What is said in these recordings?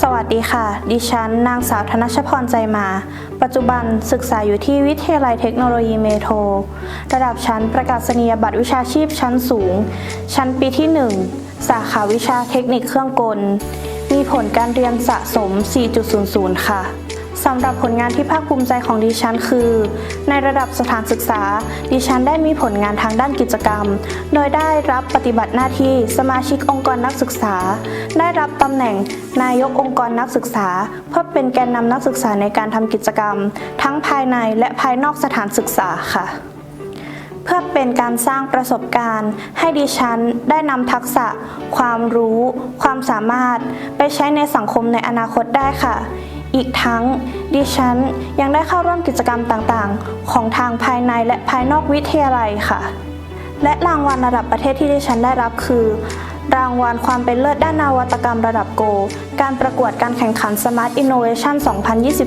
สวัสดีค่ะ ดิฉัน นางสาวธนชพรใจมา ปัจจุบันศึกษาอยู่ที่วิทยาลัยเทคโนโลยีเมโทร ระดับชั้นประกาศนียบัตรวิชาชีพชั้นสูง ชั้นปีที่ 1 สาขาวิชาเทคนิคเครื่องกล มีผลการเรียนสะสม 4.00 ค่ะ สำหรับผลงานที่ภาคภูมิใจของดิฉันคือ ในระดับสถานศึกษา ดิฉันได้มีผลงานทางด้านกิจกรรม โดยได้รับปฏิบัติหน้าที่สมาชิกองค์กรนักศึกษา ได้รับตำแหน่งนายกองค์กรนักศึกษา เพื่อเป็นแกนนำนักศึกษาในการทำกิจกรรม ทั้งภายในและภายนอกสถานศึกษาค่ะเพื่อเป็นการสร้างประสบการณ์ ให้ดิฉันได้นำทักษะ ความรู้ ความสามารถ ไปใช้ในสังคมในอนาคตได้ค่ะ อีกทั้ง ดิฉันยังได้เข้าร่วมกิจกรรมต่างๆ ของทางภายในและภายนอกวิทยาลัยค่ะ และรางวัลระดับประเทศที่ดิฉันได้รับคือ รางวัลความเป็นเลิศด้านนวัตกรรมระดับโก การประกวดการแข่งขัน Smart Innovation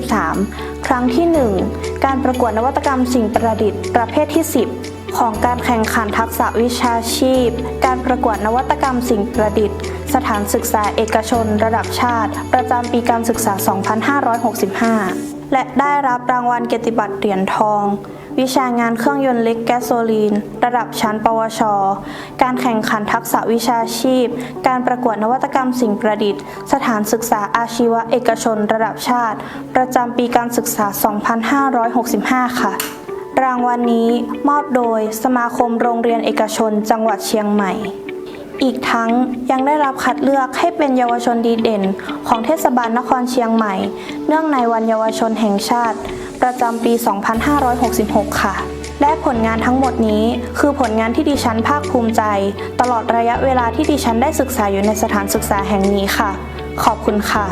2023 ครั้งที่ 1 การประกวดนวัตกรรมสิ่งประดิษฐ์ประเภทที่ 10 ของการแข่งขันทักษะวิชาชีพ การประกวดนวัตกรรมสิ่งประดิษฐ์ สถานศึกษาเอกชน ระดับชาติ ประจำปีการศึกษา 2565 และได้รับรางวัลเกียรติบัตรเหรียญทอง วิชางานเครื่องยนต์เล็กแก๊สโซลีน ระดับชั้น ปวช การแข่งขันทักษะวิชาชีพ การประกวดนวัตกรรมสิ่งประดิษฐ์ สถานศึกษาอาชีวะเอกชน ระดับชาติ ประจำปีการศึกษา 2565 ค่ะรางวัลนนี้มอบโดยสมาคมโรงเรียนเอกชน จังหวัดเชียงใหม่ อีกทั้งยังได้รับคัดเลือกให้เป็นเยาวชนดีเด่น ของเทศบาลนครเชียงใหม่ เนื่องในวันเยาวชนแห่งชาติ ประจำปี 2566 ค่ะ และผลงานทั้งหมดนี้คือผลงานที่ดิฉันภาคภูมิใจ ตลอดระยะเวลาที่ดิฉันได้ศึกษาอยู่ในสถานศึกษาแห่งนี้ค่ะ ขอบคุณค่ะ